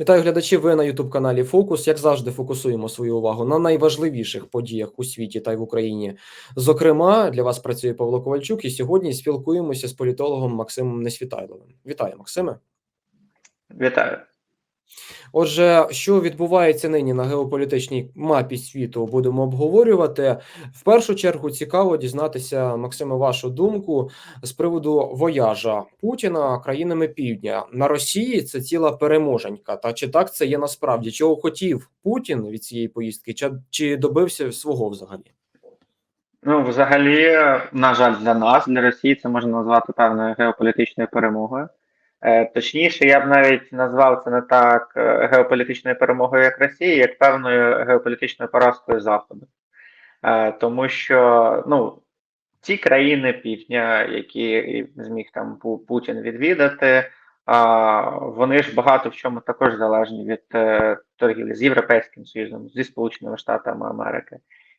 Вітаю глядачів. Ви на Ютуб каналі Фокус. Як завжди, фокусуємо свою увагу на найважливіших подіях у світі та й в Україні. Зокрема, для вас працює Павло Ковальчук, і сьогодні спілкуємося з політологом Максимом Несвітайловим. Вітаю, Максиме. Вітаю. Отже, що відбувається нині на геополітичній мапі світу, будемо обговорювати. В першу чергу цікаво дізнатися, Максиме, вашу думку з приводу вояжа Путіна країнами Півдня на Росії. Це ціла переможенька. Та чи так це є насправді? Чого хотів Путін від цієї поїздки? Чи, чи добився свого взагалі? Ну, взагалі, на жаль, для нас, для Росії, це можна назвати певною геополітичною перемогою. Е, точніше, я б навіть назвав це не так е, геополітичною перемогою, як Росії, як певною геополітичною поразкою Заходу. Е, тому що ну, ті країни півдня, які зміг там Путін відвідати, вони ж багато в чому також залежні від торгівлі з Європейським Союзом, зі Сполученими Штатами Америки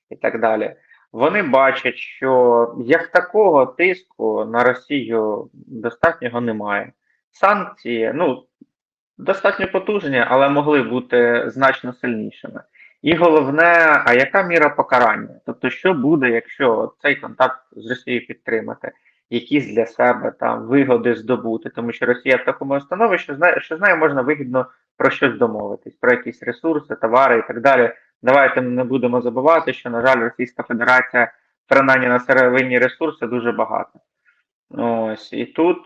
і так далі. Вони бачать, що як такого тиску на Росію достатнього немає санкції ну, достатньо потужні, але могли бути значно сильнішими. І головне, а яка міра покарання? Тобто, що буде, якщо цей контакт з Росією підтримати, якісь для себе там вигоди здобути, тому що Росія в такому становищі, знає, що знає, можна вигідно про щось домовитись, про якісь ресурси, товари і так далі. Давайте не будемо забувати, що, на жаль, Російська Федерація принаймні на сировинні ресурси дуже багато. Ось і тут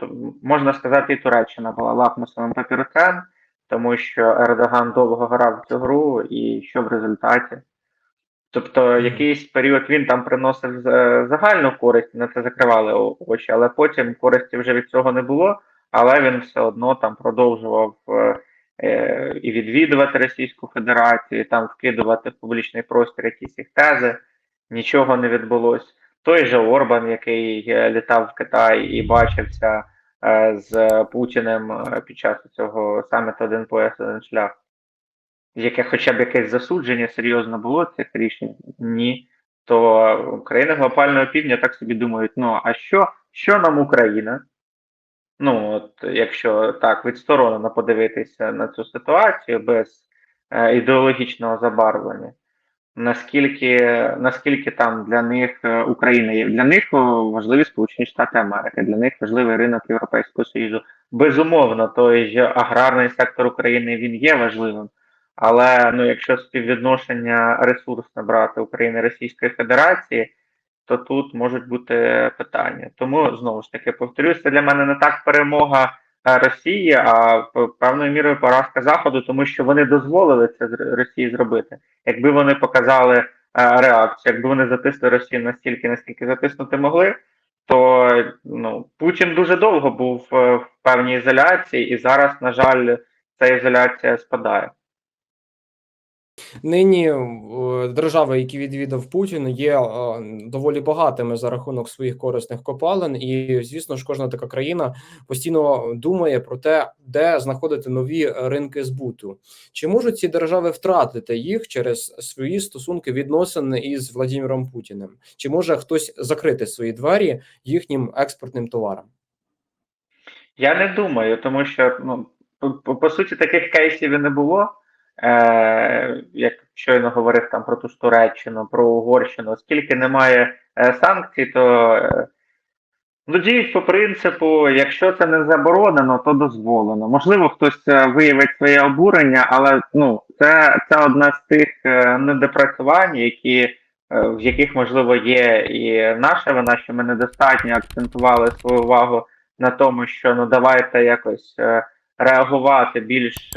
можна сказати, і Туреччина була лакмусовим папірцем, тому що Ердоган довго грав в цю гру, і що в результаті. Тобто, якийсь період він там приносив загальну користь, на це закривали очі, але потім користі вже від цього не було. Але він все одно там продовжував е, і відвідувати Російську Федерацію, і там вкидувати в публічний простір якісь їх тези. Нічого не відбулося той же Орбан, який е, літав в Китай і бачився е, з Путіним е, під час цього саміту один пояс, один шлях, яке хоча б якесь засудження серйозно було цих рішень? Ні. То країни глобального півдня так собі думають: ну а що, що нам Україна? Ну, от якщо так відсторонено подивитися на цю ситуацію без е, ідеологічного забарвлення наскільки наскільки там для них е, Україна є для них важливі Сполучені Штати Америки, для них важливий ринок Європейського Союзу. Безумовно, той же аграрний сектор України він є важливим. Але ну, якщо співвідношення ресурсно брати України Російської Федерації, то тут можуть бути питання. Тому знову ж таки повторюся, для мене не так перемога Росії, а певною мірою поразка Заходу, тому що вони дозволили це Росії зробити. Якби вони показали е, реакцію, якби вони затисли Росію настільки, наскільки затиснути могли, то ну Путін дуже довго був е, в певній ізоляції, і зараз, на жаль, ця ізоляція спадає. Нині е, держави, які відвідав Путін, є е, доволі багатими за рахунок своїх корисних копалин, і звісно ж, кожна така країна постійно думає про те, де знаходити нові ринки збуту. Чи можуть ці держави втратити їх через свої стосунки відносини із Владимиром Путіним? Чи може хтось закрити свої двері їхнім експортним товарам? Я не думаю, тому що ну по, по суті таких кейсів і не було. Е, Як щойно говорив там про ту ж Туреччину, про Угорщину, оскільки немає е, санкцій, то е, ну, діють по принципу, якщо це не заборонено, то дозволено. Можливо, хтось виявить своє обурення, але ну, це це одна з тих недопрацювань, які, в яких, можливо, є і наша вина, що ми недостатньо акцентували свою увагу на тому, що ну давайте якось е, реагувати більш.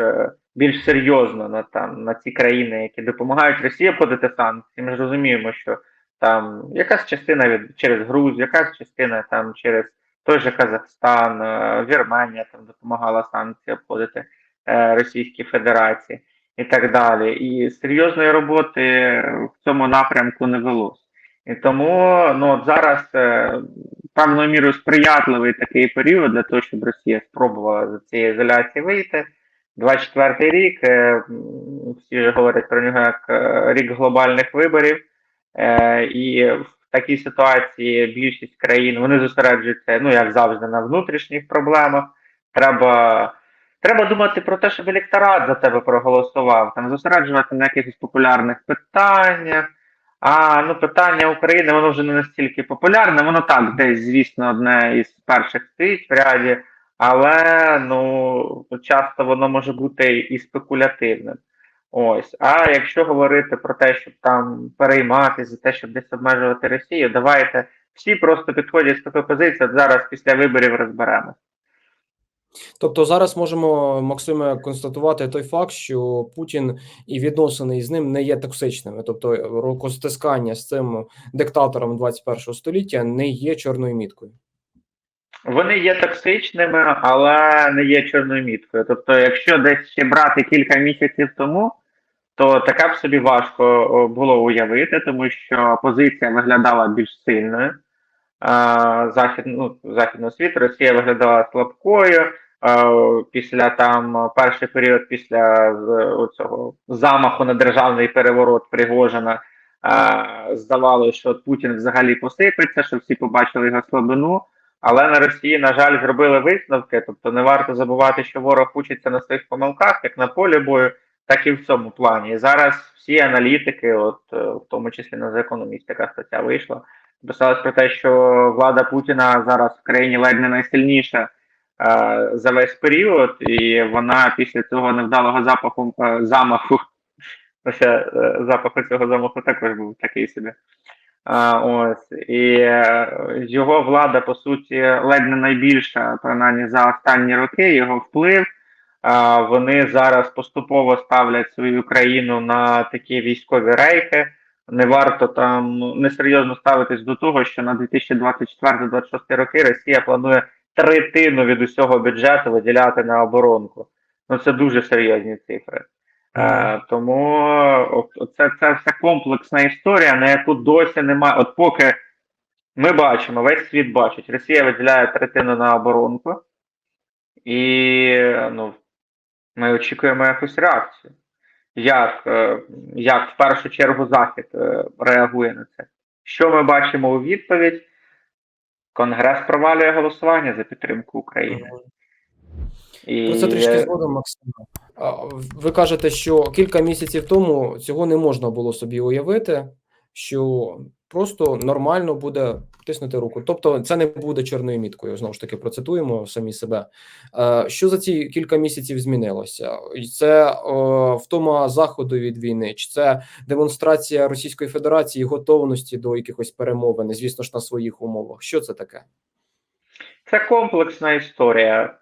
Більш серйозно на там на ці країни, які допомагають Росії подати санкції. Ми ж розуміємо, що там якась частина від через Грузію, якась частина там через той же Казахстан, е, Вірменія там допомагала санкції обходити е, Російській Федерації і так далі. І серйозної роботи в цьому напрямку не велось. І тому ну от зараз е, певною мірою сприятливий такий період для того, щоб Росія спробувала з цієї ізоляції вийти. 24 рік, е, всі вже говорять про нього як е, рік глобальних виборів, е, і в такій ситуації більшість країн вони зосереджуються, ну як завжди, на внутрішніх проблемах. Треба Треба думати про те, щоб електорат за тебе проголосував, там зосереджувати на якихось популярних питаннях. А ну питання України воно вже не настільки популярне. Воно так, десь, звісно, одне із перших стоїть в ряді, але ну часто воно може бути і спекулятивним. Ось. А якщо говорити про те, щоб там перейматися, за те, щоб десь обмежувати Росію, давайте всі просто підходять з такої позиції. Зараз після виборів розберемося. Тобто зараз можемо, Максиме, констатувати той факт, що Путін і відносини з ним не є токсичними. Тобто рукостискання з цим диктатором 21 століття не є чорною міткою. Вони є токсичними, але не є чорною міткою. Тобто, якщо десь ще брати кілька місяців тому, то таке б собі важко було уявити, тому що позиція виглядала більш сильною. Захід, ну, західного світу Росія виглядала слабкою. Після там перший період після цього замаху на державний переворот Пригожина здавалося, що Путін взагалі посипеться, що всі побачили його слабину. Але на Росії, на жаль, зробили висновки. Тобто не варто забувати, що ворог учиться на своїх помилках, як на полі бою, так і в цьому плані. І зараз всі аналітики, от е, в тому числі на Economist, яка стаття вийшла, писалось про те, що влада Путіна зараз в країні ледь не найсильніша е, за весь період, і вона після цього невдалого запаху е, замаху. Хоча е, запаху цього замаху також був такий собі. Ось і е, його влада, по суті, ледь не найбільша, принаймні за останні роки, його вплив. Вони зараз поступово ставлять свою країну на такі військові рейки. Не варто там несерйозно ставитись до того, що на 2024-2026 роки Росія планує третину від усього бюджету виділяти на оборонку. Ну це дуже серйозні цифри. Е, тому це, це все комплексна історія, на яку досі немає. От поки ми бачимо, весь світ бачить, Росія виділяє третину на оборонку, і ну, ми очікуємо якусь реакцію. Як, е, як в першу чергу Захід е, реагує на це? Що ми бачимо у відповідь? Конгрес провалює голосування за підтримку України. І... Про це трішки згодом, Максим. Ви кажете, що кілька місяців тому цього не можна було собі уявити, що просто нормально буде тиснути руку. Тобто, це не буде чорною міткою. Знову ж таки, процитуємо самі себе. Е, Що за ці кілька місяців змінилося? Це е, втома заходу від війни, чи це демонстрація Російської Федерації готовності до якихось перемовин, звісно ж, на своїх умовах. Що це таке? Це комплексна історія.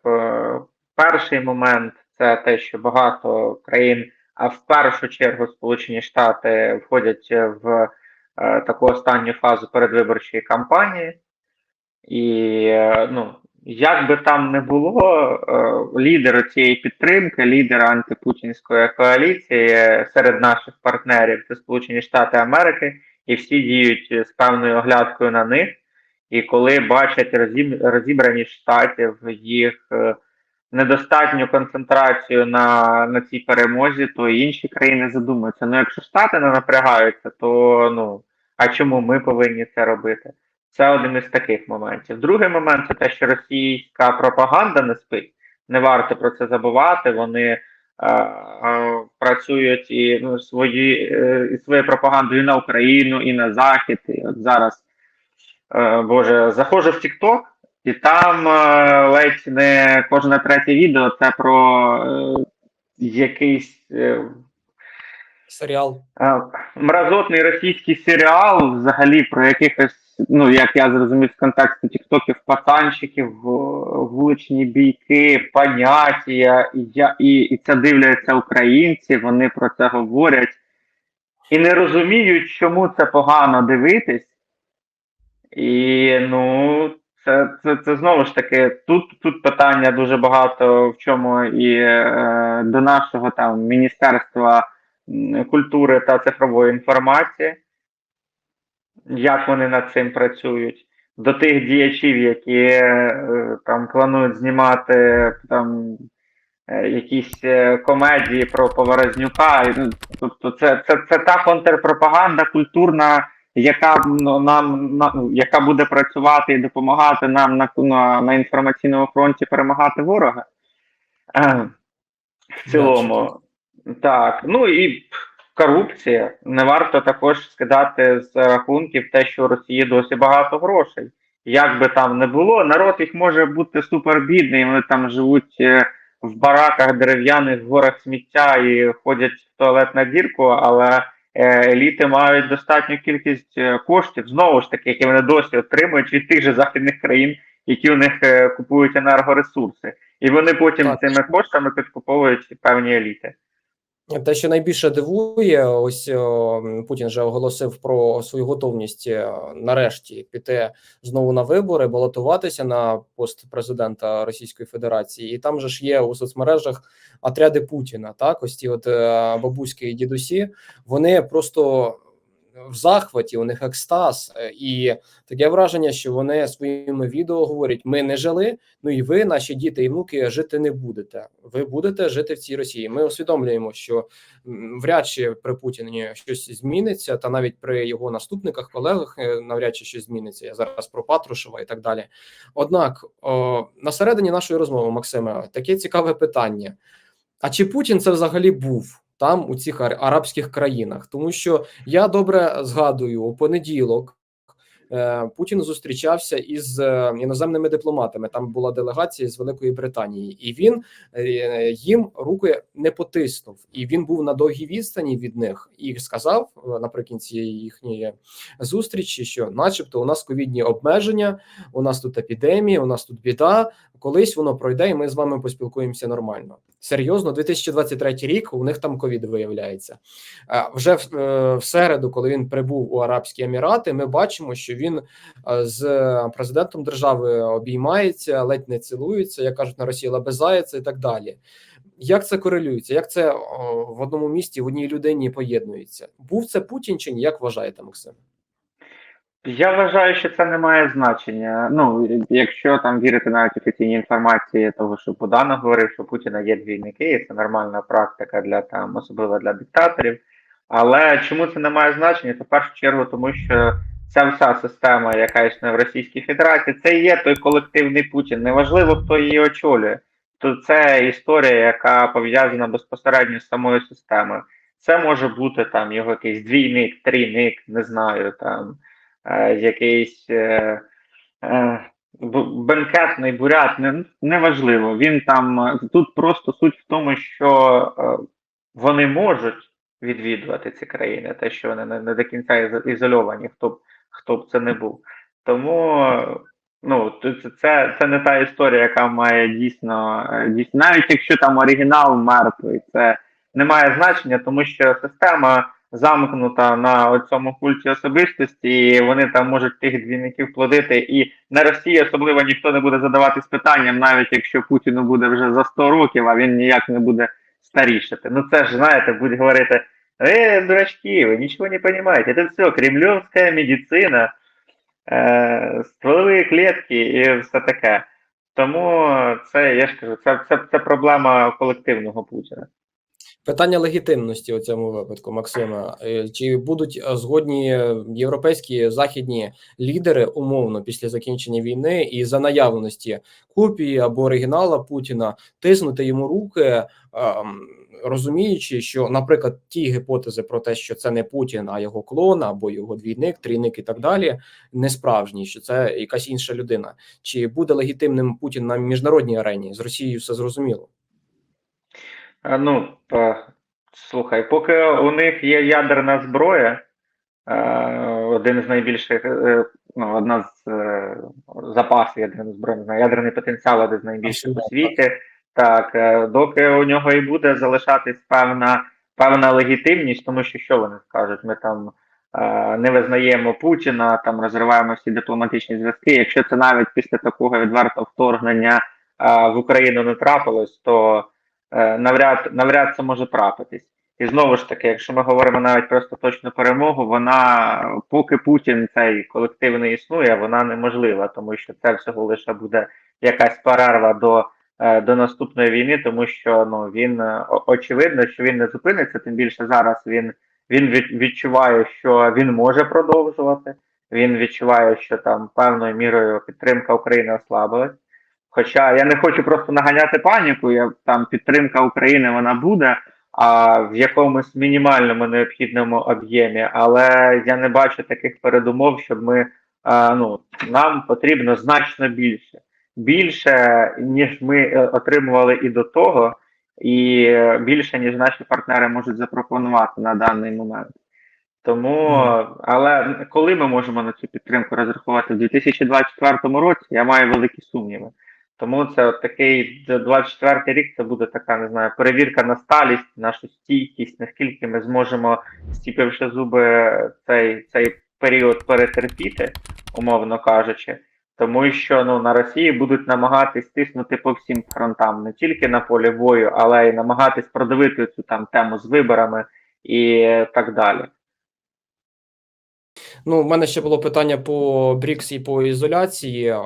Перший момент це те, що багато країн, а в першу чергу Сполучені Штати входять в е, таку останню фазу передвиборчої кампанії, і е, ну, як би там не було, е, лідер цієї підтримки, лідер антипутінської коаліції серед наших партнерів це Сполучені Штати Америки, і всі діють з певною оглядкою на них. І коли бачать розіб- розібраність штатів, їх е, недостатню концентрацію на, на цій перемозі, то інші країни задумаються. Ну, якщо штати не напрягаються, то ну а чому ми повинні це робити? Це один із таких моментів. Другий момент це те, що російська пропаганда не спить. Не варто про це забувати. Вони е, е, працюють і ну, свої, е, і своєю пропагандою на Україну, і на Захід. І от зараз, е, Боже, заходжу в TikTok, і там е, ледь не кожне третє відео це про е, якийсь е, Серіал. е, мразотний російський серіал, взагалі про якихось, ну як я зрозумів з контексту тіктоків, пацанчиків, вуличні бійки, поняття, і, я, і, і це дивляться українці, вони про це говорять і не розуміють, чому це погано дивитись. І ну, це, це, це знову ж таки, тут, тут питання дуже багато в чому і е, до нашого там Міністерства культури та цифрової інформації, як вони над цим працюють, до тих діячів, які е, там планують знімати там. е, Якісь е, комедії про Поворознюка. Ну, Тобто, це, це, це та контрпропаганда культурна, яка ну, нам на, яка буде працювати і допомагати нам на, на, на інформаційному фронті перемагати ворога. В цілому, так. Ну і корупція. Не варто також скидати з рахунків те, що у Росії досі багато грошей. Як би там не було, народ їх може бути супербідний, вони там живуть е, в бараках дерев'яних в горах сміття і ходять в туалет на дірку, але еліти мають достатню кількість е, коштів, знову ж таки, які вони досі отримують від тих же західних країн, які у них е, купують енергоресурси. І вони потім Так. цими коштами підкуповують певні еліти. Те, що найбільше дивує, ось о, Путін вже оголосив про свою готовність е, нарешті піти знову на вибори, балотуватися на пост президента Російської Федерації, і там же ж є у соцмережах отряди Путіна. Так, ось ті от бабуські і дідусі, вони просто в захваті, у них екстаз, е, і таке враження, що вони своїми відео говорять: ми не жили. Ну і ви, наші діти і внуки, жити не будете. Ви будете жити в цій Росії. Ми усвідомлюємо, що вряд чи при Путіні щось зміниться, та навіть при його наступниках, колегах е, навряд чи щось зміниться. Я зараз про Патрушева і так далі. Однак, о, на середині нашої розмови, Максиме, таке цікаве питання: а чи Путін це взагалі був? Там у цих ар- арабських країнах, тому що я добре згадую у понеділок. е, Путін зустрічався із е, іноземними дипломатами. Там була делегація з Великої Британії, і він е, їм руки не потиснув. І він був на довгій відстані від них і сказав наприкінці їхньої зустрічі, що, начебто, у нас ковідні обмеження, у нас тут епідемія, у нас тут біда. Колись воно пройде, і ми з вами поспілкуємося нормально. Серйозно, 2023 рік у них там ковід виявляється. Е, Вже в, е, в середу, коли він прибув у Арабські Емірати, ми бачимо, що він е, з президентом держави обіймається, ледь не цілується, як кажуть на Росії, лабезається і так далі. Як це корелюється? Як це в одному місті в одній людині поєднується? Був це Путін чи ні? Як вважаєте, Максим? Я вважаю, що це не має значення. Ну, якщо там вірити навіть офіційній інформації того, що Буданов говорив, що Путіна є двійники, і це нормальна практика для там, особливо для диктаторів. Але чому це не має значення? Це в першу чергу, тому що ця вся система, яка існує в Російській Федерації, це є той колективний Путін. Неважливо, хто її очолює. То це історія, яка пов'язана безпосередньо з самою системою. Це може бути там його якийсь двійник, трійник, не знаю там якийсь е, е, бенкетний бурят, не, неважливо. Він там е, тут просто суть в тому, що е, вони можуть відвідувати ці країни, те, що вони не, до кінця ізольовані, хто б хто б це не був. Тому е, ну це, це, не та історія, яка має дійсно, е, дійсно, навіть якщо там оригінал мертвий, це не має значення, тому що система замкнута на цьому культі особистості, і вони там можуть тих двійників плодити. І на Росії особливо ніхто не буде задаватись питанням, навіть якщо Путіну буде вже за 100 років, а він ніяк не буде старішати. Ну це ж знаєте, будуть говорити. Э, дурачки, вы ничего не понимаете. Это все кремлевская медицина, е, стволові клітки і все таке. Тому це, я ж кажу, це, це, це проблема колективного Путіна. Питання легітимності у цьому випадку, Максима. Е, Чи будуть е, згодні європейські західні лідери умовно після закінчення війни і за наявності копії або оригінала Путіна тиснути йому руки, розуміючи, що, наприклад, ті гіпотези про те, що це не Путін, а його клон або його двійник, трійник і так далі, не справжні, що це якась інша людина. Чи буде легітимним Путін на міжнародній арені? З Росією все зрозуміло. Ну, слухай, поки у них є ядерна зброя, один з найбільших, е, ну, одна з е, запасів ядерної зброї, ядерний потенціал один з найбільших у світі. Так, е, доки у нього і буде залишатись певна, певна легітимність, тому що що вони скажуть? Ми там не визнаємо Путіна, там розриваємо всі дипломатичні зв'язки. Якщо це навіть після такого відвертого вторгнення в Україну не трапилось, то навряд навряд це може трапитись. І знову ж таки, якщо ми говоримо навіть про остаточну перемогу, вона поки Путін цей колективний існує, вона неможлива, тому що це всього лише буде якась перерва до, е, до наступної війни, тому що ну він е, очевидно, що він не зупиниться. Тим більше зараз він, він від, відчуває, що він може продовжувати. Він відчуває, що там певною мірою підтримка України ослабилась. Хоча я не хочу просто наганяти паніку, я там підтримка України вона буде, а в якомусь мінімальному необхідному об'ємі, але я не бачу таких передумов, щоб ми а, ну нам потрібно значно більше, більше ніж ми е, отримували і до того, і більше ніж наші партнери можуть запропонувати на даний момент. Тому, але коли ми можемо на цю підтримку розрахувати? В 2024 році, я маю великі сумніви. Тому це от такий 24 рік. Це буде така, не знаю, перевірка на сталість, нашу стійкість, наскільки ми зможемо, стіпивши зуби, цей цей період перетерпіти, умовно кажучи. Тому що ну на Росії будуть намагатись тиснути по всім фронтам, не тільки на полі бою, але й намагатись продавити цю там тему з виборами і так далі. Ну, в мене ще було питання по БРІКС і по ізоляції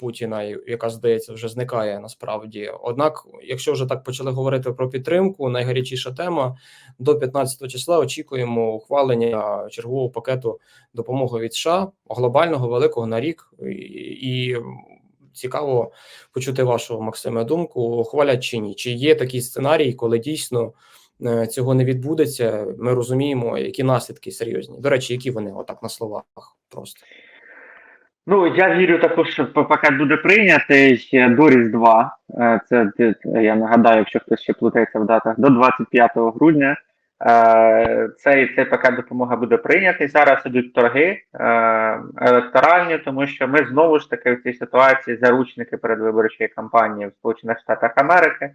Путіна, яка здається вже зникає насправді. Однак, якщо вже так почали говорити про підтримку, найгарячіша тема до 15 числа очікуємо ухвалення чергового пакету допомоги від США глобального великого на рік, і, цікаво почути вашу Максиме думку, ухвалять чи ні? Чи є такий сценарій, коли дійсно цього не відбудеться? Ми розуміємо, які наслідки серйозні. До речі, які вони отак на словах просто. Ну, я вірю також, що пакет буде прийнятий до Різдва. Е, Це е, я нагадаю, якщо хтось ще плутається в датах, до 25 грудня. Е, Цей цей пакет допомоги буде прийнятий. Зараз ідуть торги е, електоральні, тому що ми знову ж таки в цій ситуації заручники передвиборчої кампанії в Сполучених Штатах Америки.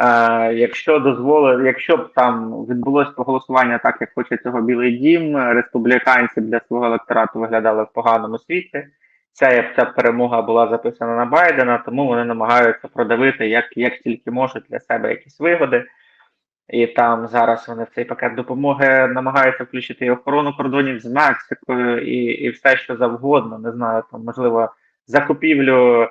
Е, Якщо дозволили, якщо б там відбулось голосування так, як хоче цього Білий Дім, республіканці для свого електорату виглядали в поганому світі. Ця, ця перемога була записана на Байдена, тому вони намагаються продавити як, як тільки можуть для себе якісь вигоди. І там зараз вони в цей пакет допомоги намагаються включити і охорону кордонів з Мексикою, і і все, що завгодно. Не знаю, там можливо закупівлю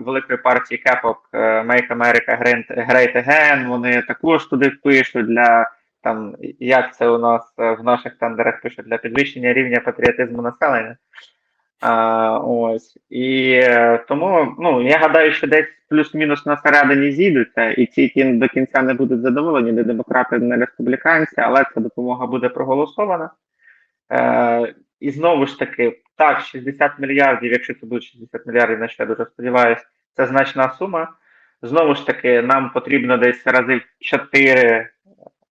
великої партії кепок е, Make America Great, Again, Вони також туди впишуть для там, як це у нас е, в наших тендерах пишуть для підвищення рівня патріотизму населення. А, ось і е, тому ну я гадаю, що десь плюс-мінус на середині зійдуться, і ці ті до кінця не будуть задоволені, не демократи, не республіканці, але ця допомога буде проголосована. Е, І знову ж таки, так, 60 мільярдів, якщо це буде 60 мільярдів, на що я дуже сподіваюся, це значна сума. Знову ж таки, нам потрібно десь рази в 4,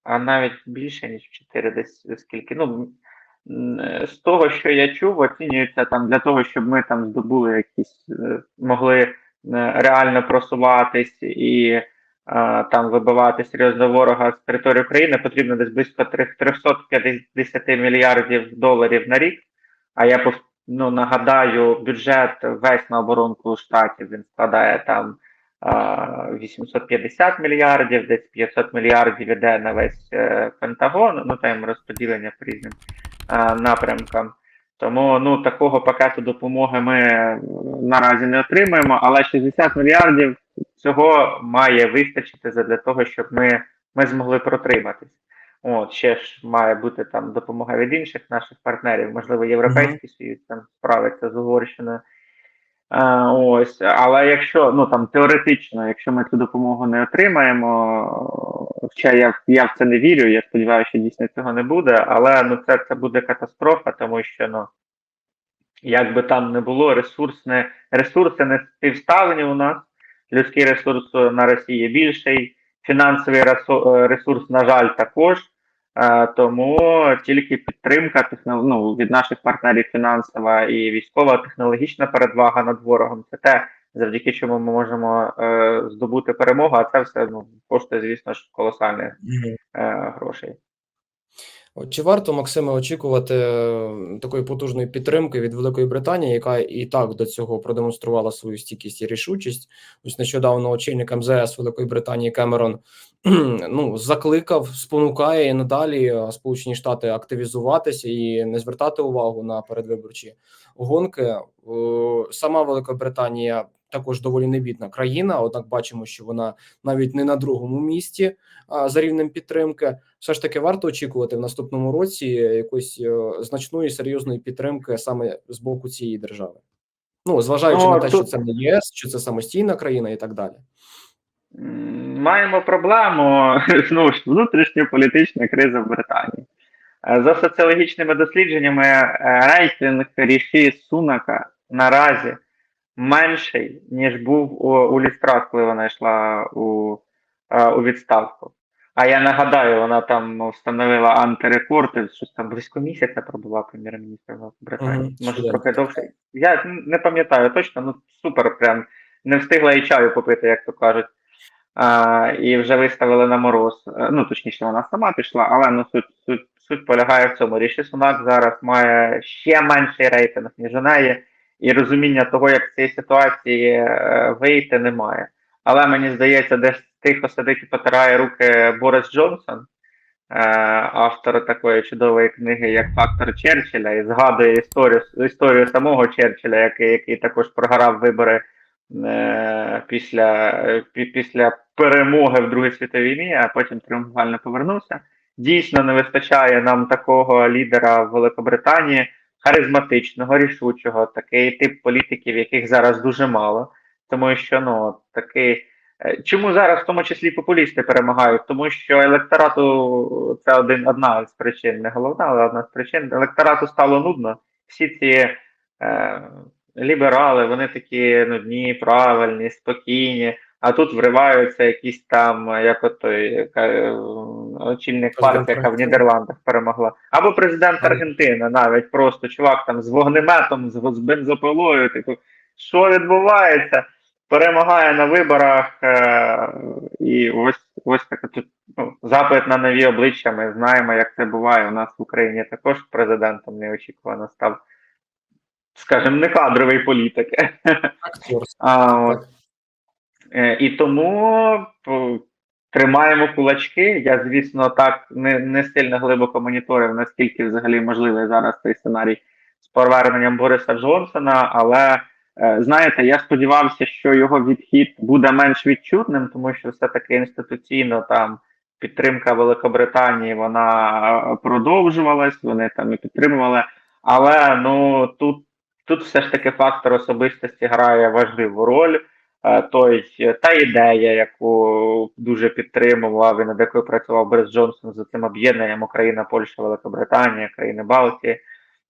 а навіть більше ніж в 4, десь скільки. ну з того, що я чув, оцінюється там для того, щоб ми там здобули якісь, е, могли е, реально просуватись і там вибивати серйозно ворога з території України, потрібно десь близько 350 мільярдів доларів на рік. А я ну, нагадаю, бюджет весь на оборонку штатів він складає там 850 мільярдів, десь 500 мільярдів іде на весь Пентагон, ну там розподілення по різним напрямкам. Тому ну такого пакету допомоги ми наразі не отримаємо, але 60 мільярдів цього має вистачити для того, щоб ми ми змогли протриматись. От ще ж має бути там допомога від інших наших партнерів, можливо, Європейський Союз там справиться з Угорщиною. А, ось, але якщо ну там теоретично, якщо ми цю допомогу не отримаємо, хоча я я в це не вірю, я сподіваюся, що дійсно цього не буде, але ну це це буде катастрофа, тому що ну як би там не було, ресурсне, ресурси не співставлені у нас, людський ресурс на Росії більший, фінансовий ресурс, на жаль, також. Тому тільки підтримка ну, від наших партнерів фінансова і військова технологічна передвага над ворогом це те, завдяки чому ми можемо е, здобути перемогу, а це все ну, коштує, звісно ж, колосальних е, грошей. Чи варто Максиме очікувати е, такої потужної підтримки від Великої Британії, яка і так до цього продемонструвала свою стійкість і рішучість? Ось нещодавно очільник МЗС Великої Британії Кемерон ну закликав, спонукає і надалі е, Сполучені Штати активізуватися і не звертати увагу на передвиборчі гонки. Сама Велика Британія також доволі невідна країна. Однак бачимо, що вона навіть не на другому місці за рівнем підтримки. Все ж таки варто очікувати в наступному році якоїсь е, значної серйозної підтримки саме з боку цієї держави. Ну зважаючи Ну, на те, що це не ЄС, що це самостійна країна і так далі. Маємо проблему знову ж внутрішньополітична криза в Британії. Е, За соціологічними дослідженнями, е, рейтинг Ріші Сунака наразі менший, ніж був у, у Лістрас, коли вона йшла у, е, у відставку. А я нагадаю, вона там встановила антирекорди, щось там близько місяця пробула прем'єр-міністр Британії. Мгм, Може, трохи довше. Я не пам'ятаю точно, ну супер, прям не встигла і чаю попити, як то кажуть. А, і вже виставили на мороз. Е, Ну, точніше, вона сама пішла, але ну суть, суть, суть полягає в цьому. Ріші Сунак зараз має ще менший рейтинг, ніж у неї, і розуміння того, як з цієї ситуації е, вийти, немає. Але мені здається, десь тихо сидить і потирає руки Борис Джонсон, е, автор такої чудової книги, як Фактор Черчилля, і згадує історію, історію самого Черчилля, який, який також програв вибори е, після, після перемоги в Другій світовій війні, а потім тріумфально повернувся. Дійсно, не вистачає нам такого лідера в Великобританії, харизматичного, рішучого, такий тип політиків, яких зараз дуже мало. Тому що ну такий. е, Чому зараз в тому числі популісти перемагають? Тому що електорату це один одна з причин, не головна, але одна з причин. Електорату стало нудно. Всі ці е, ліберали, вони такі нудні, правильні, спокійні. А тут вриваються якісь там, як от той е, очільник партії, яка в Нідерландах перемогла. Або президент. Аргентини, навіть просто чувак там з вогнеметом, з, з бензопилою. Типу, що відбувається? Перемагає на виборах, е, і ось ось така тут ну, запит на нові обличчя. Ми знаємо, як це буває. У нас в Україні також президентом неочікувано став, скажімо, не кадровий політик. А, от. Е, І тому тримаємо кулачки. Я, звісно, так не, не сильно глибоко моніторив, наскільки взагалі можливий зараз цей сценарій з поверненням Бориса Джонсона. Але е, знаєте, я сподівався, що його відхід буде менш відчутним, тому що все-таки інституційно там підтримка Великобританії вона е, продовжувалась, вони там і підтримували. Але ну тут, тут все ж таки фактор особистості грає важливу роль. Е, той та ідея, яку дуже підтримував і над якою працював Борис Джонсон за цим об'єднанням Україна, Польща, Великобританія, країни Балтії.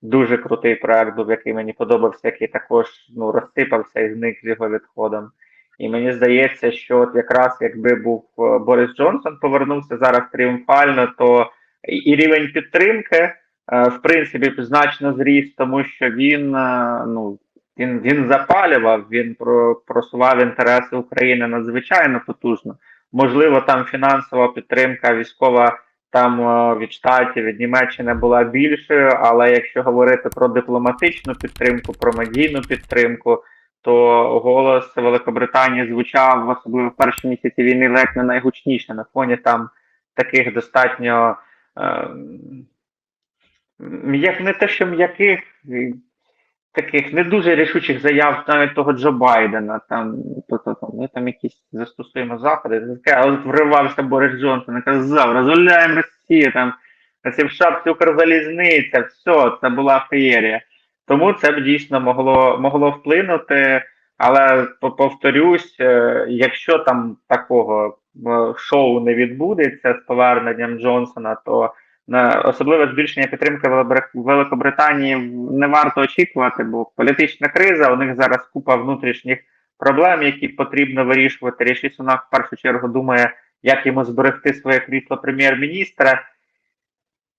Дуже крутий проект був, який мені подобався, який також ну, розсипався і зник з його відходом. І мені здається, що от якраз якби був е, Борис Джонсон повернувся зараз тріумфально, то і- рівень підтримки, е, в принципі, значно зріс, тому що він е, ну він він запалював, він про, просував інтереси України надзвичайно потужно. Можливо, там фінансова підтримка військова там е, від штатів, від Німеччини була більшою, але якщо говорити про дипломатичну підтримку, про медійну підтримку, то голос Великобританії звучав особливо в перші місяці війни ледь не найгучніше на фоні там таких достатньо. Е, як не те, що м'яких, таких не дуже рішучих заяв навіть того Джо Байдена. Там тобто там ми там якісь застосуємо заходи, от вривався Борис Джонсон і казав, розгуляємо Росію, там в шапці Укрзалізниця, все, це була феєрія. Тому це б дійсно могло могло вплинути. Але повторюсь, е, якщо там такого е, шоу не відбудеться з поверненням Джонсона, то особливе збільшення підтримки Великобританії не варто очікувати, бо політична криза, у них зараз купа внутрішніх проблем, які потрібно вирішувати. Ріші Сунак в першу чергу думає, як йому зберегти своє крісло прем'єр-міністра.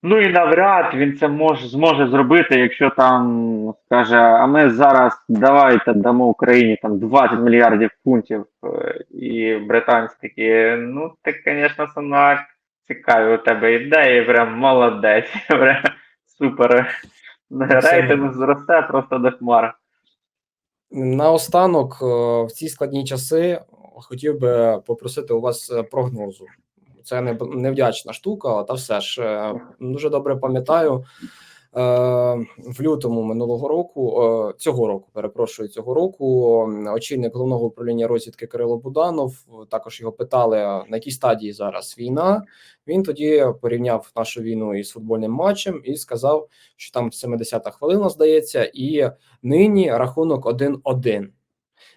Ну і навряд він це може зможе зробити, якщо там скаже, а ми зараз давайте дамо Україні там 20 мільярдів фунтів, е, і британські ну ти, звісно, Сунак, цікаві у тебе ідеї, прям молодець, прям супер. Рейтинг зросте просто до хмар. Наостанок, е, в ці складні часи хотів би попросити у вас е, прогнозу. Це не невдячна штука, та все ж е, дуже добре пам'ятаю. В лютому минулого року, е, цього року, перепрошую, цього року очільник головного управління розвідки Кирило Буданов. Також його питали, на якій стадії зараз війна. Він тоді порівняв нашу війну із футбольним матчем і сказав, що там 70-та хвилина здається, і нині рахунок 1-1.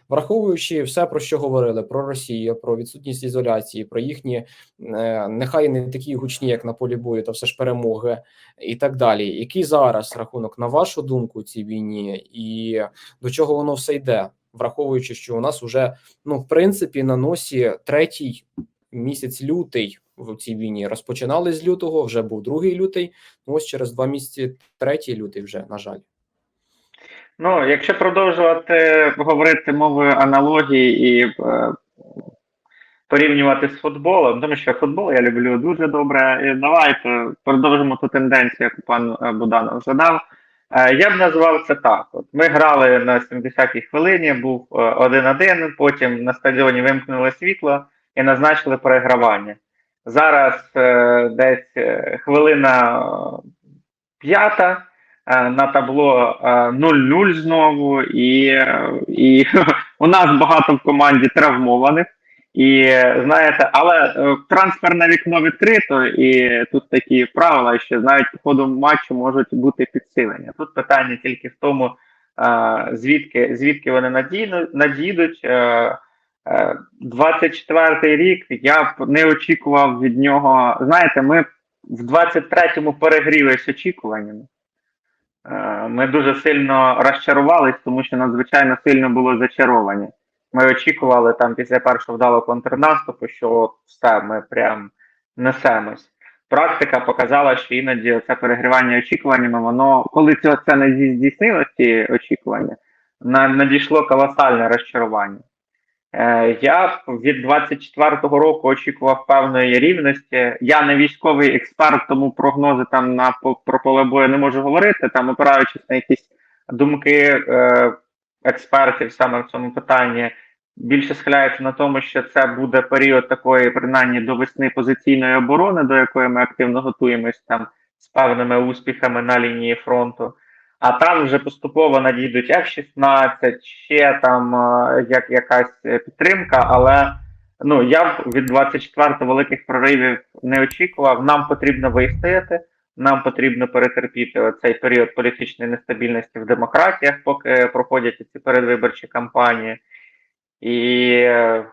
Враховуючи все, про що говорили про Росію, про відсутність ізоляції, про їхні е, нехай не такі гучні, як на полі бою, та все ж перемоги і так далі. Який зараз рахунок, на вашу думку, у цій війні, і до чого воно все йде, враховуючи, що у нас вже ну в принципі на носі третій місяць лютий в цій війні розпочинали з лютого, вже був другий лютий. Ну ось через два місяці третій лютий вже на жаль. Ну, якщо продовжувати говорити мовою аналогії і е, порівнювати з футболом, тому що футбол я люблю дуже добре. І давайте продовжимо ту тенденцію, яку пан е, Буданов задав. Е, я б назвав це так: От ми грали на 70-й хвилині, був е, 1-1, потім на стадіоні вимкнули світло і назначили перегравання. Зараз е, десь е, хвилина е, п'ята. Е, на табло е, 0-0 знову, і, е, і у нас багато в команді травмованих. І е, знаєте, але е, трансферне вікно відкрито, і тут такі правила, що навіть ходу матчу можуть бути підсилення. Тут питання тільки в тому, е, звідки звідки вони надійдуть. Е, е, 24-й рік я б не очікував від нього. Знаєте, ми в 23-му перегрілись очікуваннями. Е, Ми дуже сильно розчарувались, тому що надзвичайно сильно було зачаровані. Ми очікували там після першого вдалого контрнаступу, що от все, ми прям несемось. Практика показала, що іноді це перегрівання очікуваннями, воно, коли це, не здійснилось, ці очікування, надійшло колосальне розчарування. Е, я від 24-го року очікував певної рівності. Я не військовий експерт, тому прогнози там на про поле бою не можу говорити, там опираючись на якісь думки е, експертів саме в цьому питанні. Більше схиляється на тому, що це буде період такої, принаймні, до весни позиційної оборони, до якої ми активно готуємось там з певними успіхами на лінії фронту. А там вже поступово надійдуть F-16, ще там е, як якась е, підтримка, але ну я від 24 великих проривів не очікував. Нам потрібно вистояти, нам потрібно перетерпіти цей період політичної нестабільності в демократіях, поки проходять ці передвиборчі кампанії. І е,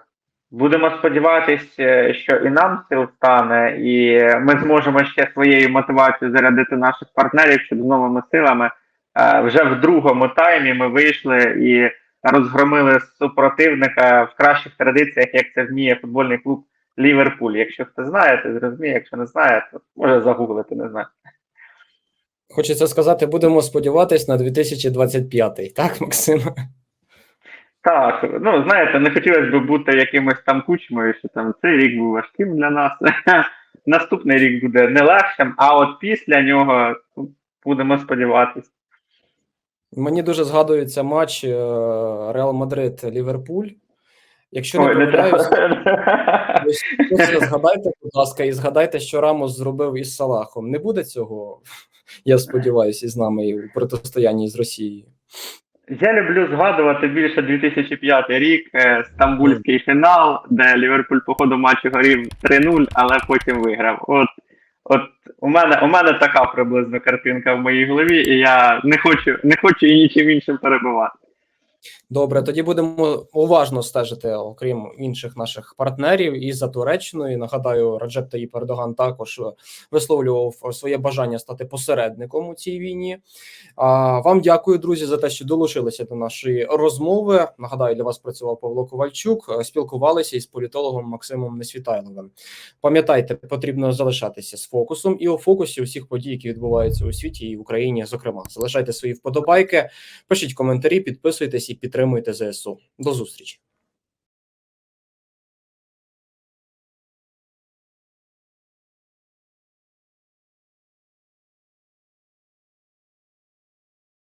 будемо сподіватися, що і нам сил стане, і ми зможемо ще своєю мотивацією зарядити наших партнерів, щоб з новими силами е, вже в другому таймі ми вийшли і розгромили супротивника в кращих традиціях, як це вміє футбольний клуб Ліверпуль. Якщо хто знає, то зрозуміє, якщо не знає, то може загуглити, не знаю. Хочеться сказати, будемо сподіватись на 2025, так, Максим? Так, ну знаєте, не хотілося б бути якимось там кучмою, що там цей рік був важким для нас. Наступний рік буде не легшим, а от після нього будемо сподіватися. Мені дуже згадується матч е, Реал Мадрид Ліверпуль. Якщо не Ой, це згадайте, будь ласка, і згадайте, що Рамос зробив із Салахом. Не буде цього, я сподіваюся, із нами у протистоянні з Росією. Я люблю згадувати більше 2005 рік, е, стамбульський фінал, де Ліверпуль по ходу матчу горів 3-0, але потім виграв. От, от у мене у мене така приблизно картинка в моїй голові, і я не хочу, не хочу і нічим іншим перебувати. Добре, тоді будемо уважно стежити, окрім інших наших партнерів, і за Туреччиною. Нагадаю, Раджеп Таїп Ердоган також висловлював своє бажання стати посередником у цій війні. А вам дякую, друзі, за те, що долучилися до нашої розмови. Нагадаю, для вас працював Павло Ковальчук. Спілкувалися із політологом Максимом Несвітайловим. Пам'ятайте, потрібно залишатися з фокусом і у фокусі усіх подій, які відбуваються у світі і в Україні. Зокрема, залишайте свої вподобайки, пишіть коментарі, підписуйтесь і підтримуйте ЗСУ. До зустрічі.